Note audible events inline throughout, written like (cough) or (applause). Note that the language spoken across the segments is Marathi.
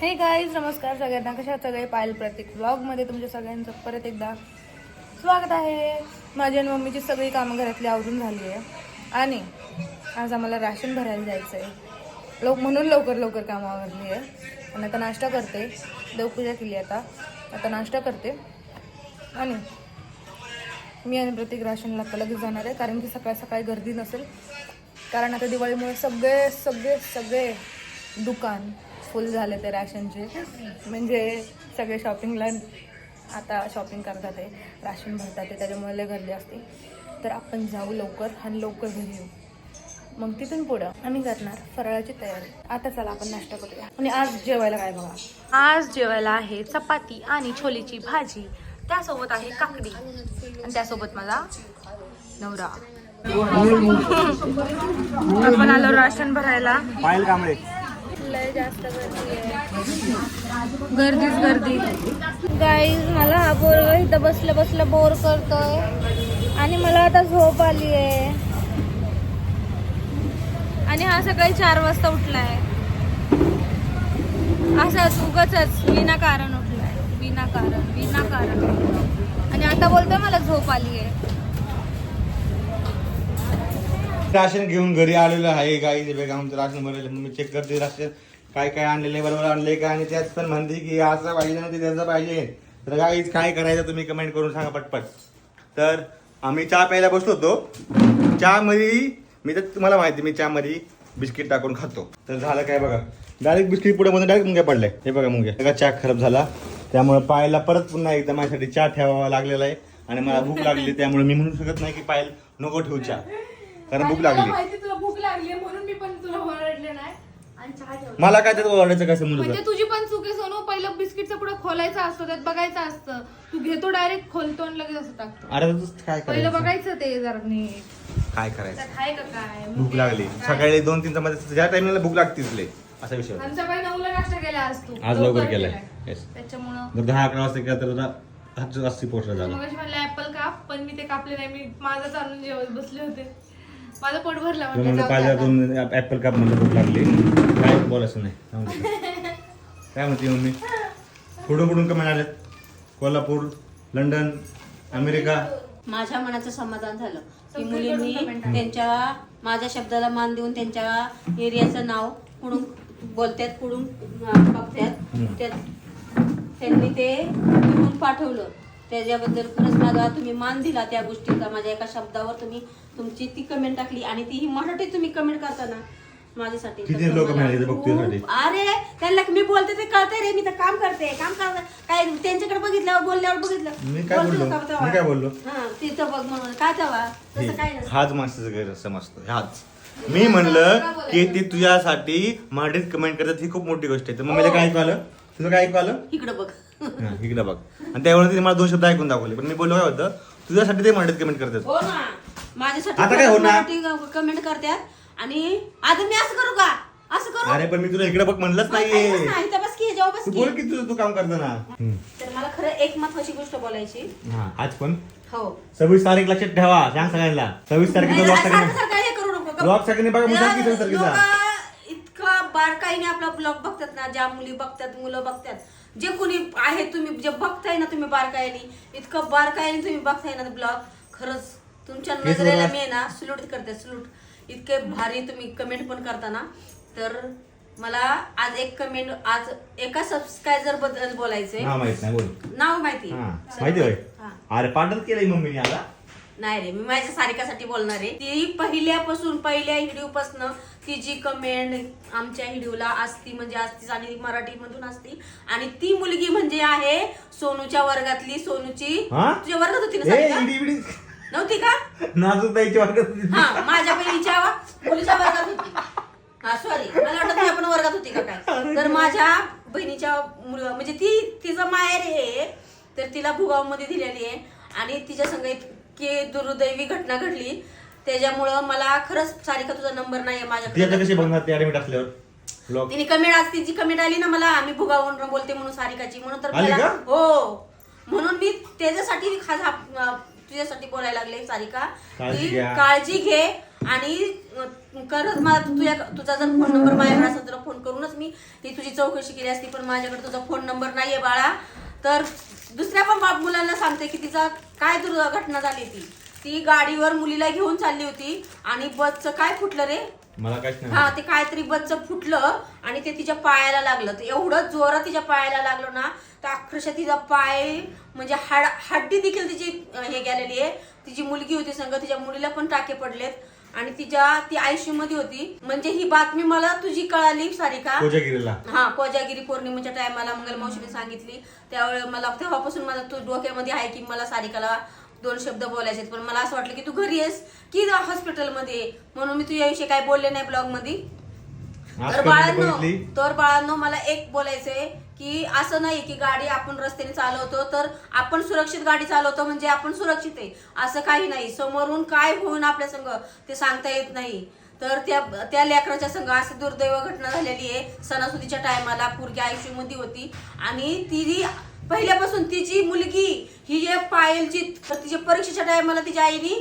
हे गाईज नमस्कार सगळ्यांना. कशा सगळे? पायल प्रत्येक व्लॉगमध्ये तुमच्या सगळ्यांचं परत एकदा स्वागत आहे. माझी आणि मम्मीची सगळी कामं घरातली आवरून झाली आहे. आणि आज आम्हाला राशन भरायला जायचं आहे लोक म्हणून लवकर लवकर कामं आवरली आहे. आणि आता नाश्ता करते. देवपूजा केली आता. आता नाश्ता करते. आणि मी आणि प्रत्येक राशनला आता लगेच जाणार आहे. कारण की सकाळ सकाळी गर्दी नसेल. कारण आता दिवाळीमुळे सगळे सगळे सगळे दुकान फुल झाले ते राशनचे. म्हणजे सगळे शॉपिंगला आता शॉपिंग करतात आहे राशन भरतात आहे त्याच्यामुळे लय गर्दी असते. तर आपण जाऊ लवकर आणि लवकर घरी येऊ. मग तिथून पुढं आम्ही करणार फराळाची तयारी. आता चला आपण नाश्ता करूया. आणि आज जेवायला काय बघा? आज जेवायला आहे चपाती आणि छोलेची भाजी. त्यासोबत आहे काकडी. आणि त्यासोबत माझा नवरा. (laughs) आपण आलो राशन भरायला. लय जास्त गर्दी आहे. गर्दीच गर्दी. गाईज मला हा पोरगा इथं बसल्या बसल्या बोर करतोय. आणि मला आता झोप आली आहे. आणि हा सकाळी चार वाजता उठलाय. असाच उगाच विनाकारण उठलाय. विनाकारण विनाकारण आणि आता बोलतोय मला झोप आली आहे. राशन घेऊन घरी आलेलं आहे. गाई बघा आमचं राशन भरलेलं मम्मी मी चेक करते राशन. काय काय आणलेलं बरोबर आणले काय आणि त्यात पण म्हणते की असं पाहिजे ना ते त्याचं पाहिजे. तर गाईच काय करायचं तुम्ही कमेंट करून सांगा पटपट. तर आम्ही चहा प्यायला बसलो होतो. चहामध्ये मी तर तुम्हाला माहिती मी चहामध्ये बिस्किट टाकून खातो. तर झालं काय बघा. डायरेक्ट बिस्किट पुढे मध्ये डायरेक्ट मुंग्या पडले हे बघा मुंग्या. बघा चहा खराब झाला. त्यामुळे पायला परत पुन्हा एकदा माझ्यासाठी चहा ठेवावा लागलेला आहे. आणि मला भूक लागली त्यामुळे मी म्हणू शकत नाही की पायल नको ठेवू चहा. कारण भूक लागली. माहिती तुला भूक लागली म्हणून मी पण तुला ओरडले नाही. आणि चहा ठेवला. मला काय त्यात ओरडायचं काय समजलं म्हणजे तुझी पण चूक सोनू. पहिलं बिस्किटचा पुढे खोलायचा असतो त्यात बघायचं असतं. तू घेतो डायरेक्ट खोलतो आणि लगेच असं टाकतो. अरे तू काय पहिलं करायचं बघायचं ते जरा नीट. काय करायचं? आहे का काय? भूक लागली. सकाळी दोन तीन चमचे ज्या टाइमला भूक लागतीच लय असा विषय होता. आमच्या काही नऊला नाश्ता केला आज तू. आज लवकर केलाय. Yes. त्याच्यामुळं. जर दहा अकरा वाजता केला तर हातचं जास्ती पोस्ट झाला. मग म्हणलं ऍपल काप पण मी ते कापले नाही. मी माझं चालून जेवत बसले होते. माझं पोट भरला म्हणजे म्हणलं पाहिजे. दोन ऍपल काप म्हणलं भूक लागली काय बोलायचं नाही. (laughs) काय म्हणते मम्मी कुठून कुठून कमेंट आल्यात कोल्हापूर लंडन अमेरिका माझ्या मनाचं समाधान झालं की मुलींनी. त्यांच्या माझ्या शब्दाला मान देऊन त्यांच्या एरियाचं नाव कुडून बोलतात कुडून बघतात. त्यात त्यांनी ते लिहून पाठवलं त्याच्याबद्दल खरंच माझा तुम्ही मान दिला त्या गोष्टीचा. माझ्या एका शब्दावर तुम्ही तुमची ती कमेंट टाकली आणि तीही मराठीत तुम्ही कमेंट करताना माझ्यासाठी. किती तर लोकं मला मिळाली ते अरे त्यांना मी बोलते ते कळते रे मी तर काम करते. काम करते काय त्यांच्याकडे बघितल्यावर बोलल्यावर बघितलं. मी काय बोललो? मी काय बोललो? हा तिथं बघ म्हणून. काय तेव्हा? तसं काय नसतं. हाच माणसाचा हाच. मी म्हणलं की ती तुझ्यासाठी मराठीत कमेंट करतात ही खूप मोठी गोष्ट आहे. तर मम्मीला काय ऐकू आलं? तुझं काय ऐकू आलं? इकडं बघ. (laughs) हा, इकडे बघ. आणि त्यावेळेस तिने मला दोन शब्द ऐकून दाखवले पण मी बोललो काय होतं तुझ्यासाठी ते मराठीत कमेंट करतात. हो ना. माझ्यासाठी आता काय होणार? कमेंट करतात. आणि आता मी असं करू का? असं करू? अरे पण मी तुला इकडे बघ म्हणलंच नाहीये. नाही, इथं बस की जेव्हा बस तू की. बोल की तुझं तू काम करताना. हम्म. तर मला खरं एक महत्वाची गोष्ट बोलायची. हा आज पण? हो. सव्वीस तारीख लक्षात ठेवा सांग सगळ्यांना. सव्वीस तारखेचा नाही, ब्लॉग सारखं सगळ्यांना. सारखं हे करू नको. ब्लॉग सगळ्यांनी बघा मुद्दाम की सव्वीस तारखेचा लोकं बारकाईने आपला ब्लॉग बघतात ना ज्या मुली बघतात मुलं बघतात. जे कोणी आहे तुम्ही जे बघताय ना तुम्ही बारकाईने इतकं बारकाईने तुम्ही बघताय ना ब्लॉग खरंच तुमच्या नजरेला मी आहे ना सल्यूट करते सल्यूट इतके भारी तुम्ही कमेंट पण करताना. तर मला आज एक कमेंट आज एका सबस्क्रायबरबद्दल बोलायचंय. माहीत नाव माहिती. माहिती. अरे पाठच केलंय मम्मीने आला नाही रे मी माझ्या सारिकासाठी बोलणार आहे. ती पहिल्यापासून पहिल्या व्हिडिओ पासून ती जी कमेंट आमच्या व्हिडिओला असती म्हणजे असतीच आणि मराठी मधून असती आणि ती मुलगी म्हणजे आहे सोनूच्या वर्गातली सोनूची हा? तुझ्या वर्गात होती ना सारिका? नव्हती का? नाजूक ताईची वाटत होती. हा माझ्या बहिणीच्या मुलीच्या वर्गात होती. हा सॉरी मला वाटत तुझ्या पण वर्गात होती का काय? तर माझ्या बहिणीच्या मुलगा म्हणजे ती तिचं माहेर आहे तर तिला भुगावमध्ये दिलेली आहे. आणि तिच्या संग इतकी दुर्दैवी घटना घडली. त्याच्यामुळं मला खरंच सारिका तुझा नंबर नाही आहे ती आता माझ्याकडे कशी बघणार ते ऍडमिट असल्यावर? ब्लॉग तिने कमेंट आज तिची कमेंट आली ना मला आम्ही भुगावून बोलते म्हणून सारिकाची. म्हणून तर आली मला का? हो. म्हणून मी त्याच्यासाठी खास हा- अं, तुझ्यासाठी बोलायला लागले सारिका. काळजी की घ्या. काळजी घे आणि अं, खरंच मला तू- तुझ्या तुझा जर फोन नंबर माझ्याकडे असेल तर फोन करूनच मी ती तुझी चौकशी केली असती पण माझ्याकडे तुझा फोन नंबर नाहीये बाळा. तर दुसऱ्या पण बाप मुलांना सांगते की तिचा काय दुर्घटना झाली ती. ती गाडीवर मुलीला घेऊन चालली होती आणि बसचं काय फुटलं रे? मला काहीच नाही हा ते काहीतरी बच्चं फुटलं आणि ते तिच्या पायाला लागलं. तर एवढं जोरात तिच्या पायाला लागलं ना तर अक्षरशः तिचा पाय म्हणजे हाड हड्डी देखील तिची हे गेलेली आहे. तिची मुलगी होती संग तिच्या मुलीला पण टाके पडलेत. आणि तिच्या ती आयसीयू मध्ये होती म्हणजे ही बातमी मला तुझी कळाली सारिका कोजागिरीला हा कोजागिरी पौर्णिमेच्या टायमाला मंगल मावशीने सांगितली त्यावेळेस मला तेव्हापासून माझा तो डोक्यामध्ये आहे की मला सारिकाला दोन शब्द बोलायचे. पण मला असं वाटलं की तू घरी आहेस की हॉस्पिटलमध्ये. म्हणून मी तुझ्याविषयी काय बोलले नाही ब्लॉगमध्ये तर बाळांनो? तर बाळांनो मला एक बोलायचंय की असं नाही की गाडी आपण रस्त्याने चालवतो तर आपण सुरक्षित गाडी चालवतो म्हणजे आपण सुरक्षित आहे. असं काही नाही. समोरून काय होऊन आपल्या संग ते सांगता येत नाही. तर त्या त्या लेकराच्या संघ असं दुर्दैव घटना झालेली आहे. सणासुदीच्या टायमाला पूर्गी आयुष्यामध्ये होती. आणि तिची पहिल्यापासून तिची मुलगी ही जे पायलची तिच्या परीक्षेच्या टायमाला तिच्या आईने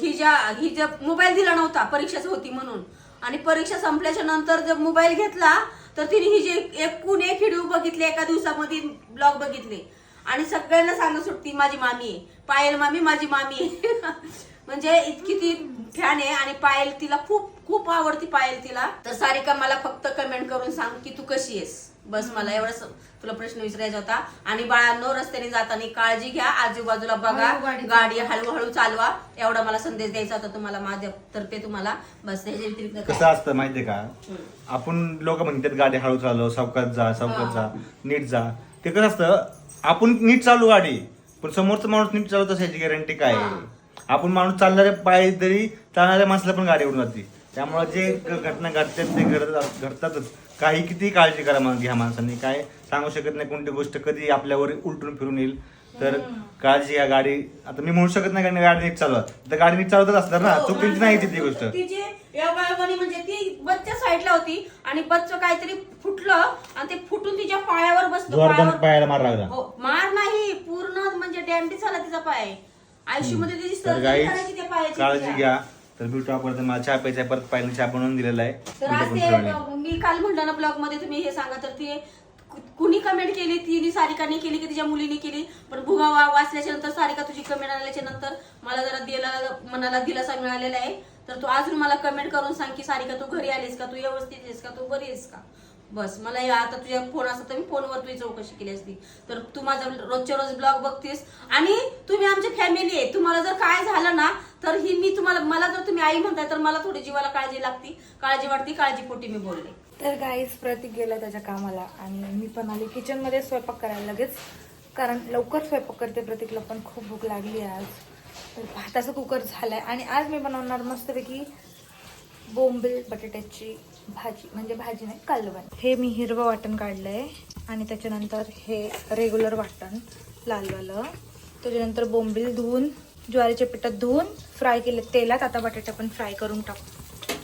ही ज्या ही ज्या मोबाईल दिला नव्हता परीक्षाच होती म्हणून. आणि परीक्षा संपल्याच्या नंतर जर मोबाईल घेतला तर तिने ही जे एकूण एक व्हिडिओ बघितले एका दिवसामध्ये ब्लॉग बघितले. आणि सगळ्यांना सांगत सुटती माझी मामी आहे. पायल मामी माझी मामी आहे. (laughs) म्हणजे इतकी ती फॅन आहे आणि पायल तिला खूप खूप आवडती पायल तिला. तर सारिका मला फक्त कमेंट करून सांग की तू कशी आहेस? बस मला एवढंच तुला प्रश्न विचारायचा होता. आणि बाळांनो रस्त्याने जाताना काळजी घ्या. आजूबाजूला बघा. हळू गाडी गाडी हळूहळू चालवा. एवढा मला संदेश द्यायचा होता तुम्हाला माझ्या तर्फे तुम्हाला. बस त्याच्या व्यतिरिक्त काय? कसं असतं माहितीये का? आपण लोक म्हणतात गाडी हळू चालव सावकाश जा सावकाश जा नीट जा. ते कसं असतं आपण नीट चालू गाडी. पण समोरचा माणूस नीट चालवत असायची गॅरंटी काय? आहे? आपण माणूस चालणाऱ्या पाय तरी चालणाऱ्या माणसाला पण गाडी उडून जाते. त्यामुळे जे घटना घडतात ते घडत घडतातच. काही किती काळजी करा मग घ्या माणसांनी. काय सांगू शकत नाही कोणती गोष्ट कधी आपल्यावर उलटून फिरून येईल. तर काळजी घ्या गाडी. आता मी म्हणू शकत नाही का गाडी नीट चालवा. तर गाडी नीट चालवतच असणार ना. हो, चुकीची नाही ती गोष्ट. म्हणजे ती बसच्या साईडला होती आणि बसचं काहीतरी फुटलं आणि ते फुटून तिच्या पायावर बसलं. जोरदार पायावर पायाला मार लागला. हो मार नाही. पूर्ण म्हणजे डॅमेज झाला तिचा पाय. आयुष्यमध्ये तिची तर सर्जरी गाईज करायची त्या पायाची काळजी तिच्या. घ्या. तर भेटू आपण मला चहा प्यायचा परत पाहिजे चहा बनवून दिलेला आहे. तर आज ते. मी काल म्हणलं ना ब्लॉगमध्ये तुम्ही हे सांगा तर ते कुणी कमेंट केली? तिने सारिकाने केली की तिच्या मुलीने केली? पण भुगा वा- वाचल्याच्या नंतर सारिका तुझी कमेंट आल्याच्यानंतर मला जरा दिला मनाला दिलासा मिळालेला आहे. तर तू अजून मला कमेंट करून सांग की सारिका तू घरी आलीस का? तू व्यवस्थित आहेस का? तू बरी आहेस का? बस मला या आता तुझ्या फोन असता तर मी फोनवर तुझी चौकशी केली असती. तर तू माझा रोजच्या रोज ब्लॉग बघतेस आणि तुम्ही आमची फॅमिली आहे. तुम्हाला जर काय झालं ना तर ही मी तुम्हाला मला जर तुम्ही आई म्हणताय तर मला थोडी जीवाला काळजी लागती. काळजी वाटती काळजीपोटी मी बोलले. तर गाईस प्रतीक गेला त्याच्या कामाला आणि मी पण आले. किचनमध्ये स्वयंपाक करायला लगेच कारण लवकर स्वयंपाक करते प्रतीकला पण खूप भूक लागली आहे आज. तर भाताचा कुकर झालाय. आणि आज मी बनवणार मस्तपैकी बोंबील बटाट्याची भाजी म्हणजे भाजी नाही कालवण. हे मी हिरवं वाटण काढलंय आणि त्याच्यानंतर हे रेग्युलर वाटण लालवालं त्याच्यानंतर बोंबील धुवून ज्वारीच्या पिठात धुवून फ्राय केले तेलात. आता बटाटा पण फ्राय करून टाक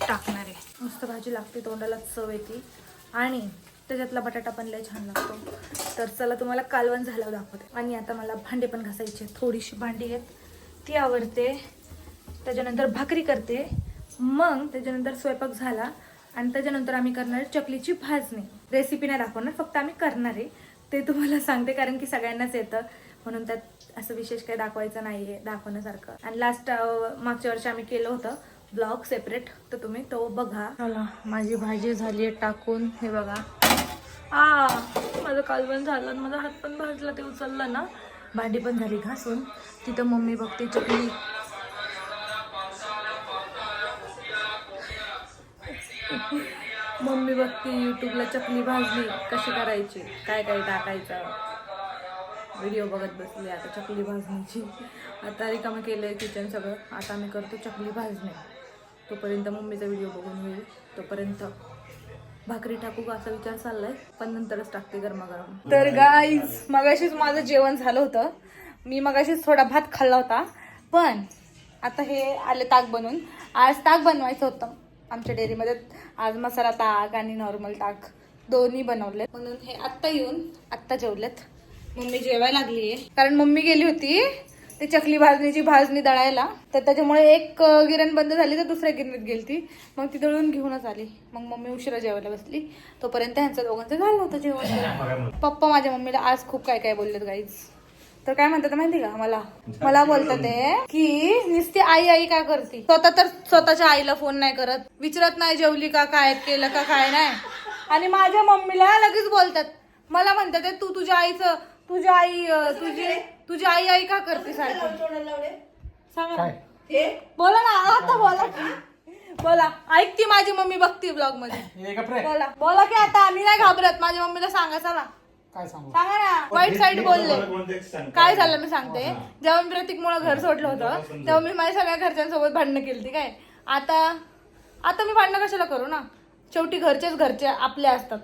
टाकणार आहे. मस्त भाजी लागते तोंडाला चव येते. आणि त्याच्यातला बटाटा पण लय छान लागतो. तर चला तुम्हाला कालवण झाल्यावर दाखवते. आणि आता मला भांडे पण घासायचे थोडीशी भांडी आहेत. ती आवडते त्याच्यानंतर भाकरी करते. मग त्याच्यानंतर स्वयंपाक झाला. आणि त्याच्यानंतर आम्ही करणार चकलीची भाजणी. रेसिपी नाही दाखवणार फक्त आम्ही करणार आहे. ते तुम्हाला सांगते कारण की सगळ्यांनाच येतं. म्हणून त्यात असं विशेष काही दाखवायचं नाही आहे दाखवण्यासारखं. आणि लास्ट मागच्या वर्षी आम्ही केलं होतं ब्लॉग सेपरेट तर तुम्ही तो बघा. चला माझी भाजी झाली आहे टाकून. हे बघा. आ माझं कालवण झालं आणि माझा हात पण भाजला ते उचललं ना. भांडी पण झाली घासून. तिथं मम्मी बघते चकली. मम्मी बघते युट्यूबला चकली भाजली कशी करायची काय काय टाकायचं. व्हिडिओ बघत बसली आता चकली भाजणीची आता रिकामं केलं आहे किचन सगळं. आता आम्ही करतो चकली भाजणे. तोपर्यंत मम्मीचा व्हिडिओ बघून होईल तोपर्यंत भाकरी टाकू का असा विचार चाललाय? पण नंतरच टाकते गरमागरम. तर गाईज मगाशीच माझं जेवण झालं होतं. मी मगाशीच थोडा भात खाल्ला होता. पण आता हे आले ताक बनवून. आज ताक बनवायचं होतं. आमच्या डेअरीमध्ये आज मसाला ताक आणि नॉर्मल ताक दोन्ही बनवले म्हणून हे आत्ता येऊन आत्ता जेवलेत. मम्मी जेवायला लागली कारण मम्मी गेली होती ते चकली भाजणीची भाजणी दळायला. तर त्याच्यामुळे एक गिरण बंद झाली तर दुसऱ्या गिरणीत गेली ती मग ती दळून घेऊनच आली. मग मम्मी उशिरा जेवायला बसली. तोपर्यंत ह्यांचं दोघांचं झालं होतं जेवण. (laughs) पप्पा माझ्या मम्मीला आज खूप काय काय बोललेत गाईज तर काय म्हणतात माहिती का मला? मला बोलतात ते की नुसती आई आई काय करते? स्वतः तर स्वतःच्या आईला फोन नाही करत. विचारत नाही जेवली का काय केलं का काय नाही. आणि माझ्या मम्मीला लगेच बोलतात. मला म्हणतात "ए, तू तुझ्या आईचं तुझ्या आई तुझी तुझी आई आई का करते सारखी? सांगा. बोला ना आता बोला. की. बोला. ऐकती माझी मम्मी बघती ब्लॉगमध्ये. बोला. बोला की आता आम्ही नाही घाबरत. माझ्या मम्मीला सांगा चला. काय सांगू? सांगा ना वाईट साईड बोलले. काय झालं मी सांगते? जेव्हा मी प्रतीक मुळे घर सोडलं होतं तेव्हा मी माझ्या सगळ्या घरच्यांसोबत भांडणं केली काय? आता आता मी भांडणं कशाला करू ना? शेवटी घरचेच घरचे आपले असतात.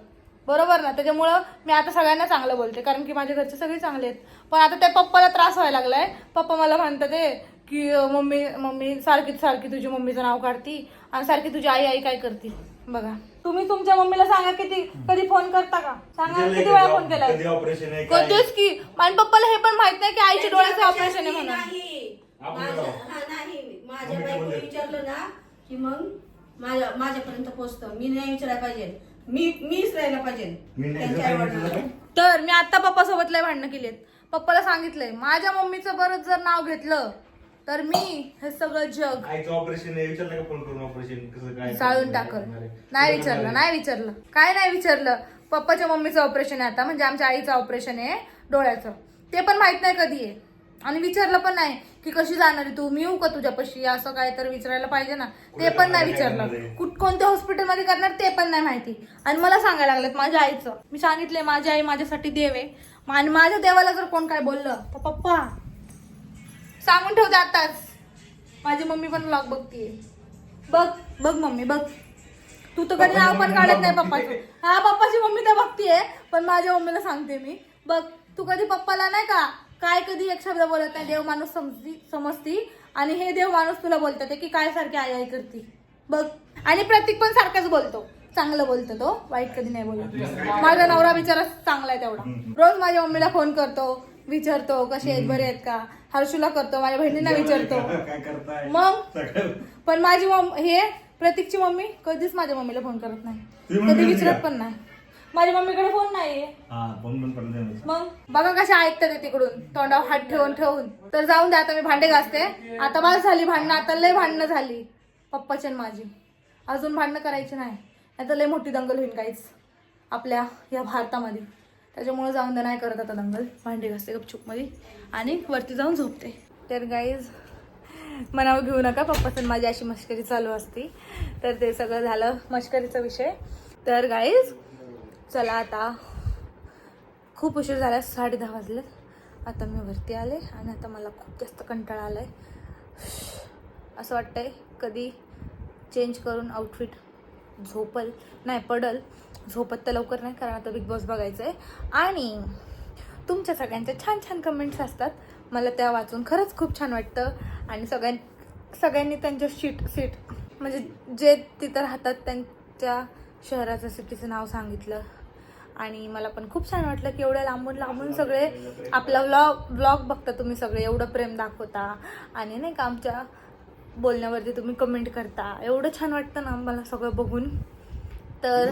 बरोबर ना? त्याच्यामुळं मी आता सगळ्यांना चांगलं बोलते कारण की माझे घरचे सगळे चांगले आहेत. पण आता त्या पप्पाला त्रास व्हायला लागलाय. पप्पा मला म्हणतात ते की मम्मी मम्मी सारखी सारखी तुझी मम्मीचं नाव काढती आणि सारखी तुझी आई आई काय करते? बघा. तुम्ही तुमच्या मम्मीला सांगा किती कधी फोन करता का? सांगा किती वेळा फोन केलाय? कधी ऑपरेशन आहे काय? कधीच की आणि पप्पाला हे पण माहीत नाही की आईच्या डोळ्याचं ऑपरेशन आहे म्हणून. नाही. आपण माझ्या जाऊ. हा, नाही. बोलते? विचारलं ना की मग माझ्या माझ्यापर्यंत पोहोचतं. मी नाही विचारायला पाहिजे. मी मीच राहायला पाहिजे. मी नाही त्यांच्या विचारायला आईवडिलांना. तर मी आता पप्पा सोबत लय भांडणं केलीत. पप्पाला सांगितलंय माझ्या मम्मीचं बरंच जर नाव घेतलं तर मी हे सगळं जग. आईचं ऑपरेशन आहे विचारलं का फोन करून ऑपरेशन कसं काय चाळून टाकल. नाही विचारलं नाही. विचारलं. काय नाही विचारलं? पप्पाच्या मम्मीचं ऑपरेशन आहे आता म्हणजे आमच्या आईचं ऑपरेशन आहे डोळ्याचं. ते पण माहीत नाही कधी आहे. आणि विचारलं पण नाही की कशी जाणार आहे तू? मी येऊ का तुझ्यापाशी असं काय तर विचारायला पाहिजे ना. ते पण नाही विचारलं. कुठ कोणत्या हॉस्पिटलमध्ये करणार ते पण नाही माहिती. आणि मला सांगायला लागलेत माझ्या आईचं. मी सांगितलंय माझी आई माझ्यासाठी देव आहे. आणि माझ्या देवाला जर कोण काय बोललं तर पप्पा सांगून ठेवते आताच माझी मम्मी पण ब्लॉग बघतीये. बघ बघ मम्मी बघ. तू तर कधी नाव पण काढत नाही पप्पाचं. हा पप्पाची मम्मी तर बघतीये पण माझ्या मम्मीला सांगते मी. बघ तू कधी पप्पाला नाही का काय कधी एक शब्द बोलत नाही देव माणूस समजती समजती. आणि हे देव माणूस तुला बोलतात की काय सारखी आई आई करती. बघ. आणि प्रतीक पण सारखाच बोलतो. चांगलं बोलतो तो वाईट कधी नाही बोलत. माझा नवरा बिचारा चांगला आहे तेवढा. रोज माझ्या मम्मीला फोन करतो विचारतो कसे आहेत बरे आहेत का? हर्षूला करतो माझ्या बहिणींना विचारतो. मग? पण माझी मम हे प्रतीकची मम्मी कधीच माझ्या मम्मीला फोन करत नाही. मम्मी कधी विचारत? पण नाही. माझ्या मम्मीकडे फोन नाहीये. हा. मग? बघा कशा ऐकतात तिकडून. तोंडावर हात ठेवून ठेवून. तर जाऊन द्या आता मी भांडे घासते. आता बस झाली भांडणं आता लय भांडणं झाली. पप्पाची माझी. अजून भांडणं करायची नाही. आता लय मोठी दंगल होईल काहीच. आपल्या या भारतामध्ये. त्याच्यामुळं जाऊन द्या नाही करत आता दंगल. भांडी घासते गपचूपमध्ये. आणि वरती जाऊन झोपते. तर गाईज मनावर घेऊ नका पप्पासून माझी अशी मस्करी चालू असती. तर ते सगळं झालं मस्करीचा विषय. तर गाईज चला आता. खूप उशीर झाला साडे दहा वाजले आता मी वरती आले आणि आता मला खूप जास्त कंटाळा आला आहे असं वाटतंय कधी चेंज करून आउटफिट झोपल नाही पडल. झोपत तर लवकर नाही कारण आता बिग बॉस बघायचं आहे आणि तुमच्या सगळ्यांच्या छान छान कमेंट्स असतात. मला त्या वाचून खरंच खूप छान वाटतं. आणि सगळ्यां सगळ्यांनी त्यांच्या सीट सीट म्हणजे जे तिथं राहतात त्यांच्या शहराचं सिटीचं नाव सांगितलं. आणि मला पण खूप छान वाटलं की एवढ्या लांबून लांबून सगळे आपला व्लॉग व्लॉग बघता तुम्ही सगळे एवढं प्रेम दाखवता. आणि नाही का आमच्या बोलण्यावरती तुम्ही कमेंट करता. एवढं छान वाटतं ना मला सगळं बघून. तर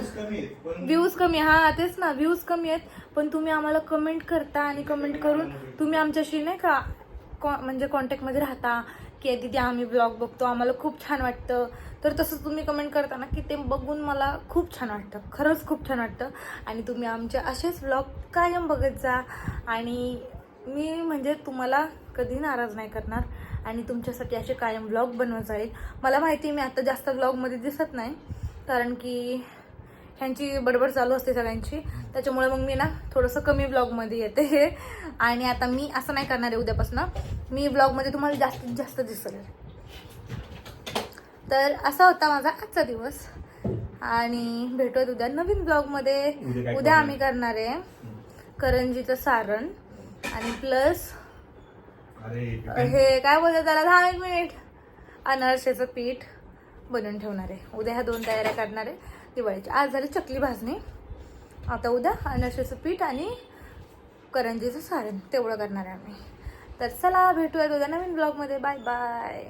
व्ह्यूज कमी हा तेच ना व्ह्यूज कमी आहेत पण तुम्ही आम्हाला कमेंट करता आणि कमेंट करून तुम्ही आमच्याशी नाही का कॉ- म्हणजे कॉन्टॅक्टमध्ये राहता की दिदी आम्ही ब्लॉग बघतो आम्हाला खूप छान वाटतं. तर तसं तुम्ही कमेंट करता ना की ते बघून मला खूप छान वाटतं खरंच खूप छान वाटतं. आणि तुम्ही आमचे असेच ब्लॉग कायम बघत जा. आणि मी म्हणजे तुम्हाला कधी नाराज नाही करणार. आणि तुमच्यासाठी असे कायम ब्लॉग बनवत जाईल. मला माहिती मी आता जास्त ब्लॉगमध्ये दिसत नाही कारण की ह्यांची बडबड चालू असते सगळ्यांची. त्याच्यामुळे मग मी ना थोडंसं कमी ब्लॉगमध्ये येते. आणि आता मी असं नाही करणार आहे उद्यापासून. मी ब्लॉगमध्ये तुम्हाला जास्तीत जास्त दिसेल. तर असा होता माझा आजचा दिवस. आणि भेटूयात उद्या नवीन ब्लॉगमध्ये उद्या? आम्ही करणार? आहे. करंजीचं सारण. आणि प्लस हे काय बोलतात त्याला? दहा एक मिनिट. अनारसेचं पीठ बनवून ठेवणार आहे. उद्या ह्या दोन तयाऱ्या करणार आहे. दिवाळीची आज झाली चकली भाजणी. आता उद्या अनशेचं पीठ आणि करंजीचं सारण. तेवढं करणार आहे आम्ही. तर चला भेटूया उद्या नवीन ब्लॉगमध्ये बाय बाय